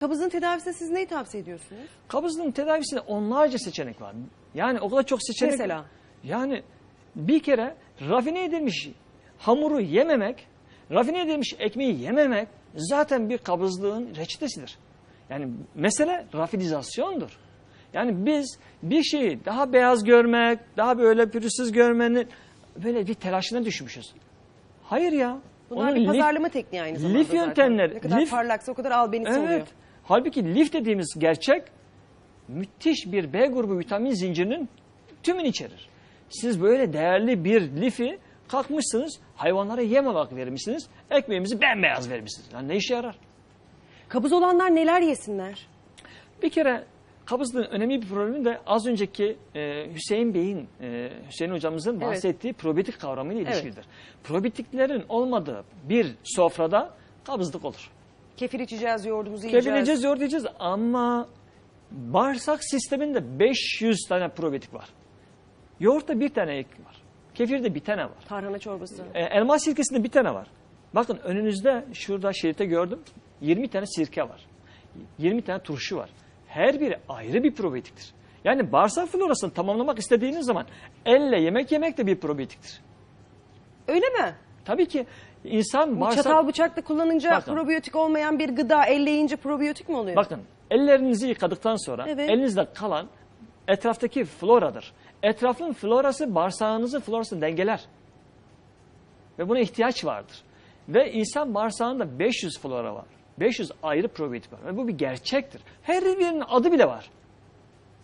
Kabızın tedavisinde siz neyi tavsiye ediyorsunuz? Kabızlığın tedavisinde onlarca seçenek var. Yani o kadar çok seçenek Mesela? Yani bir kere rafine edilmiş hamuru yememek, rafine edilmiş ekmeği yememek zaten bir kabızlığın reçetesidir. Yani mesele rafinizasyondur. Yani biz bir şeyi daha beyaz görmek, daha böyle pürüzsüz görmenin böyle bir telaşına düşmüşüz. Hayır ya. Bunlar onun bir lif- pazarlama tekniği aynı zamanda lif yöntemleri- Ne kadar lif- parlaksa o kadar albenisi oluyor. Evet. Halbuki lif dediğimiz gerçek müthiş bir B grubu vitamin zincirinin tümünü içerir. Siz böyle değerli bir lifi kalkmışsınız hayvanlara yem olarak vermişsiniz. Ekmeğimizi bembeyaz vermişsiniz. Yani ne işe yarar? Kabız olanlar neler yesinler? Bir kere kabızlığın önemli bir problemi de az önceki e, Hüseyin Bey'in, e, Hüseyin hocamızın bahsettiği probiyotik kavramıyla Evet. ilişkilidir. Probiyotiklerin olmadığı bir sofrada kabızlık olur. Kefir içeceğiz, yoğurdumuzu yiyeceğiz. Kebileceğiz, yoğurt yiyeceğiz ama bağırsak sisteminde 500 tane probiyotik var. Yoğurtta bir tane ek var. Kefirde bir tane var. Tarhana çorbası. E, elma sirkesinde bir tane var. Bakın önünüzde şurada şeritte gördüm 20 tane sirke var. 20 tane turşu var. Her biri ayrı bir probiyotiktir. Yani bağırsak florasını tamamlamak istediğiniz zaman elle yemek yemek de bir probiyotiktir. Öyle mi? Tabii ki insan Bu bağırsak... çatal bıçakla kullanınca Bakın. probiyotik olmayan bir gıda elle yiyince probiyotik mi oluyor? Bakın ellerinizi yıkadıktan sonra Evet. elinizde kalan etraftaki floradır. Etrafın florası bağırsağınızın florasını dengeler. Ve buna ihtiyaç vardır. Ve insan bağırsağında 500 flora var. 500 ayrı probiyotik var. Ve bu bir gerçektir. Her birinin adı bile var.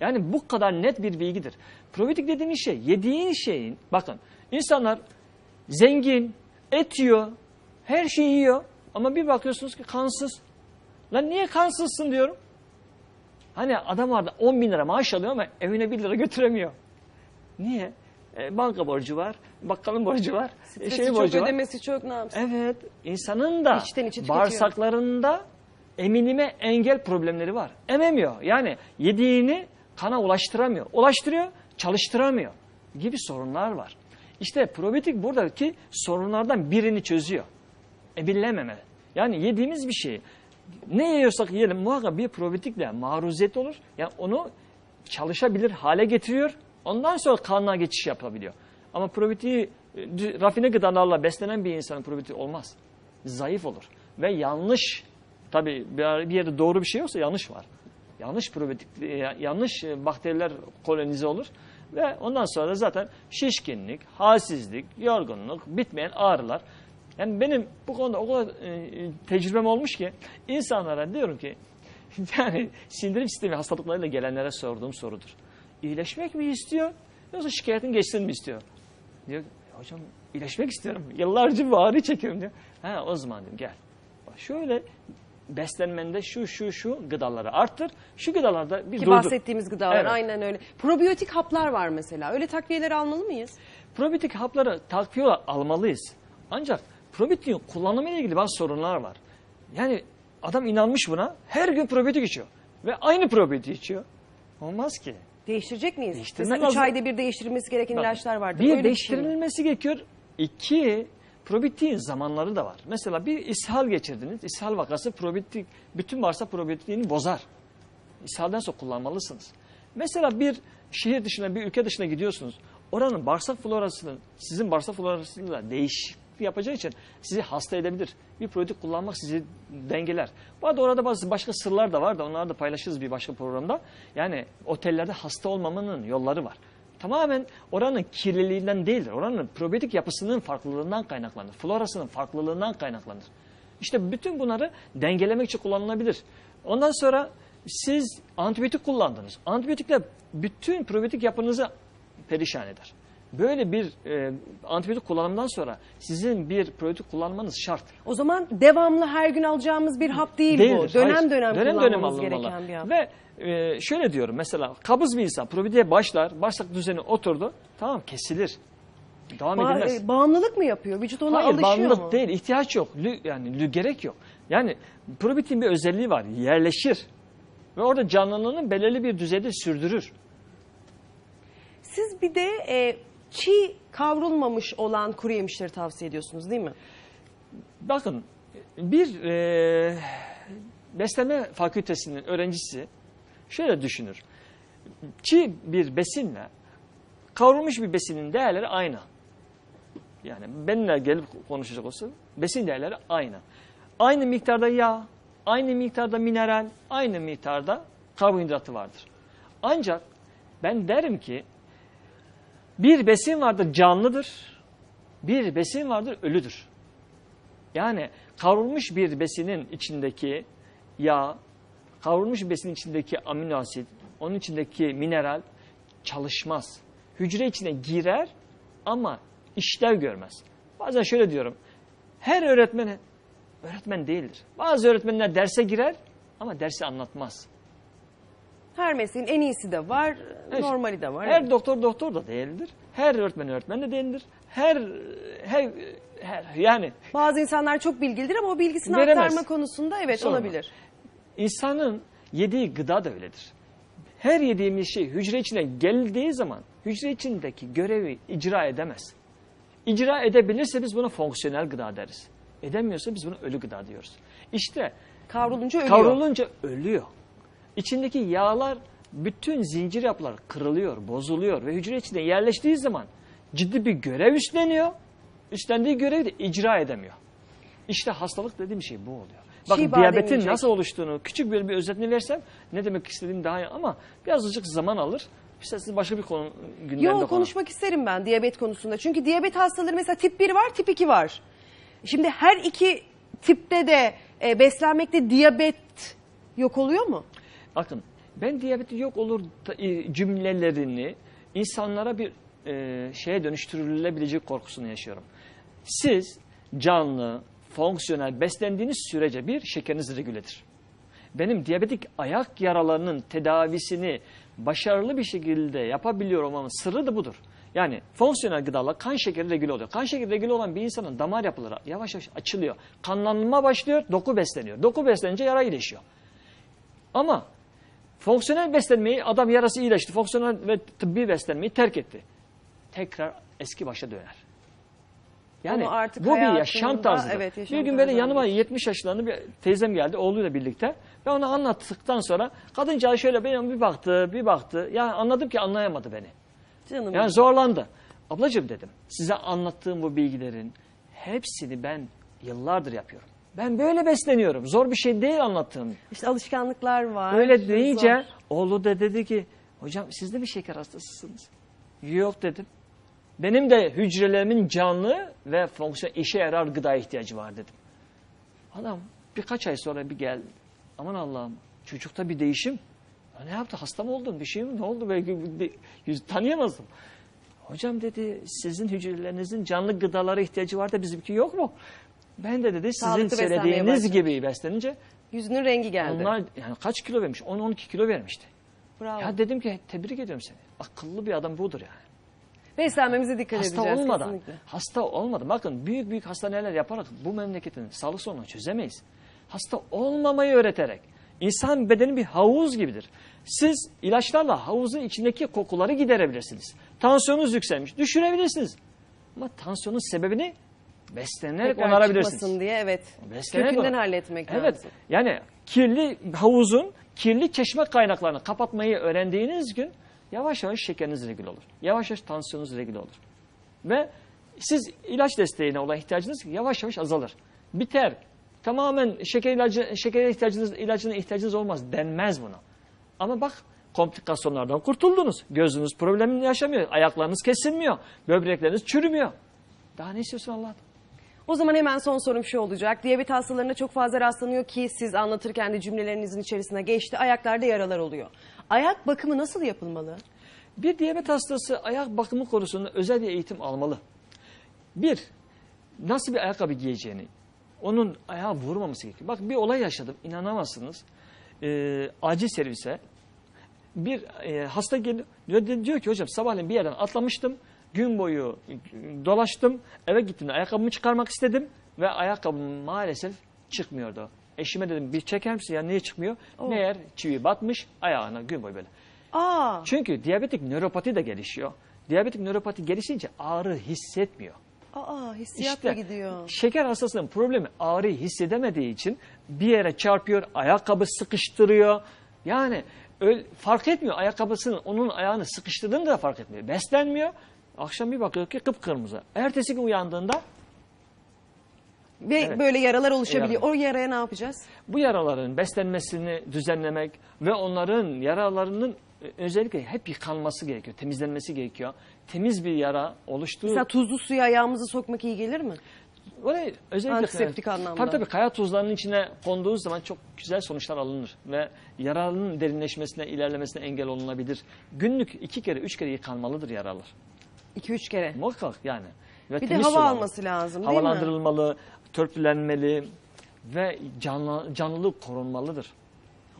Yani bu kadar net bir bilgidir. Probiyotik dediğimiz şey yediğin şeyin bakın insanlar zengin, et yiyor, her şeyi yiyor ama bir bakıyorsunuz ki kansız. Lan niye kansızsın diyorum. Hani adam vardı 10 bin lira maaş alıyor ama evine 1 lira götüremiyor. Niye? E, banka borcu var, bakkalın borcu var, e, Stresi şey çok, borcu var. ödemesi çok ne yapsın? Evet, insanın da İçten içe tüketiyor. bağırsaklarında eminime engel problemleri var. Ememiyor. Yani yediğini kana ulaştıramıyor. Ulaştırıyor, çalıştıramıyor gibi sorunlar var. İşte probiyotik buradaki sorunlardan birini çözüyor. Ebillememe. Yani yediğimiz bir şeyi ne yiyorsak yiyelim muhakkak bir probiyotikle maruziyet olur. Yani onu çalışabilir hale getiriyor. Ondan sonra kanına geçiş yapabiliyor. Ama probiyotiği e, rafine gıdalarla beslenen bir insanın probiyotiği olmaz. Zayıf olur. Ve yanlış tabii bir bir yerde doğru bir şey yoksa yanlış var. Yanlış probiyotik, e, yanlış e, bakteriler kolonize olur. Ve ondan sonra da zaten şişkinlik, halsizlik, yorgunluk, bitmeyen ağrılar. Yani benim bu konuda o kadar e, tecrübem olmuş ki insanlara diyorum ki yani sindirim sistemi hastalıklarıyla gelenlere sorduğum sorudur. İyileşmek mi istiyor yoksa şikayetin geçsin mi istiyor? Diyor hocam iyileşmek istiyorum. Yıllarca bu ağrıyı çekiyorum diyor. Ha o zaman diyorum gel. Şöyle beslenmende şu şu şu gıdaları arttır. Şu gıdalarda bir Ki durdur. bahsettiğimiz gıdalar Evet. aynen öyle. Probiyotik haplar var mesela. Öyle takviyeleri almalı mıyız? Probiyotik hapları takviye olarak almalıyız. Ancak probiyotiğin kullanımıyla ilgili bazı sorunlar var. Yani adam inanmış buna her gün probiyotik içiyor. Ve aynı probiyotik içiyor. Olmaz ki. Değiştirecek miyiz? Değiştirmek Mesela 3 lazım. ayda bir değiştirilmesi gereken Bak, ilaçlar vardır. Bir Öyle şey mi? değiştirilmesi gerekiyor. İki, probiyotiğin zamanları da var. Mesela bir ishal geçirdiniz. İshal vakası probiyotik, bütün bağırsak probiyotiğini bozar. İshalden sonra kullanmalısınız. Mesela bir şehir dışına, bir ülke dışına gidiyorsunuz. Oranın bağırsak florasının, sizin bağırsak florasıyla değişiklik yapacağı için sizi hasta edebilir. Bir probiyotik kullanmak sizi dengeler. Bu arada orada bazı başka sırlar da var da onları da paylaşırız bir başka programda. Yani otellerde hasta olmamanın yolları var. Tamamen oranın kirliliğinden değildir. Oranın probiyotik yapısının farklılığından kaynaklanır. Florasının farklılığından kaynaklanır. İşte bütün bunları dengelemek için kullanılabilir. Ondan sonra siz antibiyotik kullandınız. Antibiyotikler bütün probiyotik yapınızı perişan eder. Böyle bir e, antibiyotik kullanımdan sonra sizin bir probiyotik kullanmanız şart. O zaman devamlı her gün alacağımız bir hap değil Değildir. bu. Dönem Hayır. dönem, dönem kullanmamız gereken bir hap. Ve e, şöyle diyorum mesela kabız bir insan probiyotiğe başlar, bağırsak düzeni oturdu. Tamam kesilir. Devam Ba- edilmez. e, bağımlılık mı yapıyor? Vücut ona Hayır alışıyor bağımlılık mu? değil ihtiyaç yok. Lü, yani lü, gerek yok. Yani probiyotiğin bir özelliği var yerleşir. Ve orada canlılığını belirli bir düzeyde sürdürür. Siz bir de e, çiğ kavrulmamış olan kuru yemişleri tavsiye ediyorsunuz değil mi? Bakın bir e, beslenme fakültesinin öğrencisi şöyle düşünür. Çiğ bir besinle kavrulmuş bir besinin değerleri aynı. Yani benimle gelip konuşacak olsa besin değerleri aynı. Aynı miktarda yağ, aynı miktarda mineral, aynı miktarda karbonhidratı vardır. Ancak ben derim ki bir besin vardır canlıdır, bir besin vardır ölüdür. Yani kavrulmuş bir besinin içindeki yağ, kavrulmuş besinin içindeki amino asit, onun içindeki mineral çalışmaz. Hücre içine girer ama işlev görmez. Bazen şöyle diyorum. Her öğretmen öğretmen değildir. Bazı öğretmenler derse girer ama dersi anlatmaz. Her mesleğin en iyisi de var, Evet. normali de var. Her doktor doktor da değildir. Her öğretmen öğretmen de değildir. Her her, her yani Bazı insanlar çok bilgilidir ama o bilgisini Veremez. aktarma konusunda evet Sorma. olabilir. İnsanın yediği gıda da öyledir. Her yediğimiz şey hücre içine geldiği zaman hücre içindeki görevi icra edemez. İcra edebilirse biz buna fonksiyonel gıda deriz. Edemiyorsa biz buna ölü gıda diyoruz. İşte Kavrulunca ölüyor. kavrulunca ölüyor. İçindeki yağlar bütün zincir yapılar kırılıyor, bozuluyor ve hücre içine yerleştiği zaman ciddi bir görev üstleniyor. Üstlendiği görevi de icra edemiyor. İşte hastalık dediğim şey bu oluyor. Bakın Çiğ diyabetin bademcik. nasıl oluştuğunu küçük böyle bir özetini versem ne demek istediğim daha iyi ama birazcık zaman alır. İsterseniz başka bir konu gündemde Yok konu. konuşmak isterim ben diyabet konusunda. Çünkü diyabet hastaları mesela tip 1 var, tip 2 var. Şimdi her iki tipte de e, beslenmekte diyabet yok oluyor mu? Bakın ben diyabeti yok olur e, cümlelerini insanlara bir e, şeye dönüştürülebilecek korkusunu yaşıyorum. Siz canlı, fonksiyonel beslendiğiniz sürece bir şekeriniz regüledir. Benim diyabetik ayak yaralarının tedavisini başarılı bir şekilde yapabiliyor olmamın sırrı da budur. Yani fonksiyonel gıdalar kan şekeri regüle oluyor. Kan şekeri regüle olan bir insanın damar yapıları yavaş yavaş açılıyor. Kanlanma başlıyor, doku besleniyor. Doku beslenince yara iyileşiyor. Ama fonksiyonel beslenmeyi adam yarası iyileşti. Fonksiyonel ve tıbbi beslenmeyi terk etti. Tekrar eski başa döner. Yani artık bu bir yaşam tarzıdır. evet, yaşam bir gün böyle yanıma olmuş. 70 yaşlarında bir teyzem geldi oğluyla birlikte. Ve ona anlattıktan sonra kadıncağız şöyle benim bir baktı bir baktı. Ya anladım ki anlayamadı beni. Canım. Yani zorlandı. Ablacığım dedim size anlattığım bu bilgilerin hepsini ben yıllardır yapıyorum. Ben böyle besleniyorum. Zor bir şey değil anlattığım. İşte alışkanlıklar var. Öyle deyince Zor. oğlu da dedi ki hocam siz de bir şeker hastasısınız. Yok dedim. Benim de hücrelerimin canlı ve fonksiyon işe yarar gıda ihtiyacı var dedim. Adam birkaç ay sonra bir geldi. Aman Allah'ım çocukta bir değişim. Ya ne yaptı hasta mı oldun bir şey mi ne oldu belki yüz tanıyamazdım. Hocam dedi sizin hücrelerinizin canlı gıdalara ihtiyacı var da bizimki yok mu? Ben de dedi sizin Sağlıklı beslenmeye söylediğiniz gibi beslenince Yüzünün rengi geldi. onlar yani kaç kilo vermiş? 10-12 kilo vermişti. Bravo. Ya dedim ki tebrik ediyorum seni. Akıllı bir adam budur yani. Beslenmemize dikkat Hasta edeceğiz olmadan, kesinlikle. hasta olmadan. Bakın büyük büyük hastaneler yaparak bu memleketin sağlık sorununu çözemeyiz. Hasta olmamayı öğreterek. İnsan bedeni bir havuz gibidir. Siz ilaçlarla havuzun içindeki kokuları giderebilirsiniz. Tansiyonunuz yükselmiş, düşürebilirsiniz. Ama tansiyonun sebebini beslenerek Tekrar onarabilirsiniz. diye evet. Beslenerek Kökünden onar- halletmek Evet. lazım. Yani kirli havuzun kirli çeşme kaynaklarını kapatmayı öğrendiğiniz gün yavaş yavaş şekeriniz regül olur. Yavaş yavaş tansiyonunuz regül olur. Ve siz ilaç desteğine olan ihtiyacınız yavaş yavaş azalır. Biter. Tamamen şeker ilacı şeker ihtiyacınız ilacına ihtiyacınız olmaz denmez buna. Ama bak komplikasyonlardan kurtuldunuz. Gözünüz problemini yaşamıyor. Ayaklarınız kesilmiyor. Böbrekleriniz çürümüyor. Daha ne istiyorsun Allah'tan? O zaman hemen son sorum şu olacak. Diyabet hastalarına çok fazla rastlanıyor ki siz anlatırken de cümlelerinizin içerisine geçti. Ayaklarda yaralar oluyor. Ayak bakımı nasıl yapılmalı? Bir diyabet hastası ayak bakımı konusunda özel bir eğitim almalı. Bir, nasıl bir ayakkabı giyeceğini, onun ayağa vurmaması gerekiyor. Bak bir olay yaşadım, inanamazsınız. Ee, acil servise bir e, hasta geliyor, diyor, ki hocam sabahleyin bir yerden atlamıştım, gün boyu dolaştım, eve gittim ayakkabımı çıkarmak istedim ve ayakkabım maalesef çıkmıyordu. Eşime dedim bir çeker misin ya niye çıkmıyor? Oh. Meğer çivi batmış ayağına gün boyu böyle. Aa, Çünkü diyabetik nöropati de gelişiyor. Diyabetik nöropati gelişince ağrı hissetmiyor. Aa hissiyatla İşte gidiyor. şeker hastasının problemi ağrıyı hissedemediği için bir yere çarpıyor, ayakkabı sıkıştırıyor. Yani öyle, fark etmiyor ayakkabısının onun ayağını sıkıştırdığını da fark etmiyor. Beslenmiyor. Akşam bir bakıyor ki kıpkırmızı. Ertesi gün uyandığında Ve Evet. böyle yaralar oluşabiliyor. Yara. O yaraya ne yapacağız? bu yaraların beslenmesini düzenlemek ve onların yaralarının e, özellikle hep yıkanması gerekiyor, temizlenmesi gerekiyor. Temiz bir yara oluştuğu Mesela tuzlu suya ayağımızı sokmak iyi gelir mi? Oraya özellikle Antiseptik anlamda. Tabii tabii kaya tuzlarının içine konduğu zaman çok güzel sonuçlar alınır ve yaranın derinleşmesine, ilerlemesine engel olunabilir. Günlük iki kere, üç kere yıkanmalıdır yaralar. 2-3 kere. Muhakkak yani. Ve Bir de hava sulanmalı. alması lazım değil mi? Havalandırılmalı, törpülenmeli ve canlı, canlılık korunmalıdır.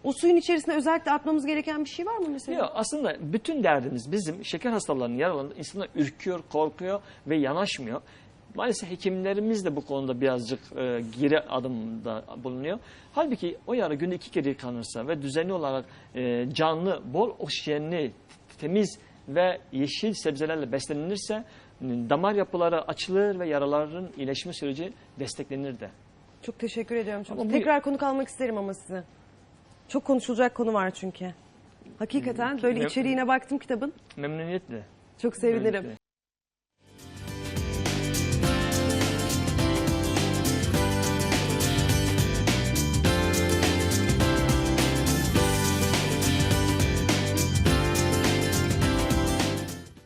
O suyun içerisine özellikle atmamız gereken bir şey var mı mesela? Yok, aslında bütün derdimiz bizim şeker hastalarının yaralarında insanlar ürküyor, korkuyor ve yanaşmıyor. Maalesef hekimlerimiz de bu konuda birazcık e, geri adımda bulunuyor. Halbuki o yara günde iki kere yıkanırsa ve düzenli olarak e, canlı, bol oksijenli, temiz ve yeşil sebzelerle beslenilirse damar yapıları açılır ve yaraların iyileşme süreci desteklenir de. Çok teşekkür ediyorum. Çok. Ama bu- Tekrar konuk almak isterim ama size. Çok konuşulacak konu var çünkü. Hakikaten böyle içeriğine baktım kitabın. Memnuniyetle. Çok sevinirim. Memnuniyetle.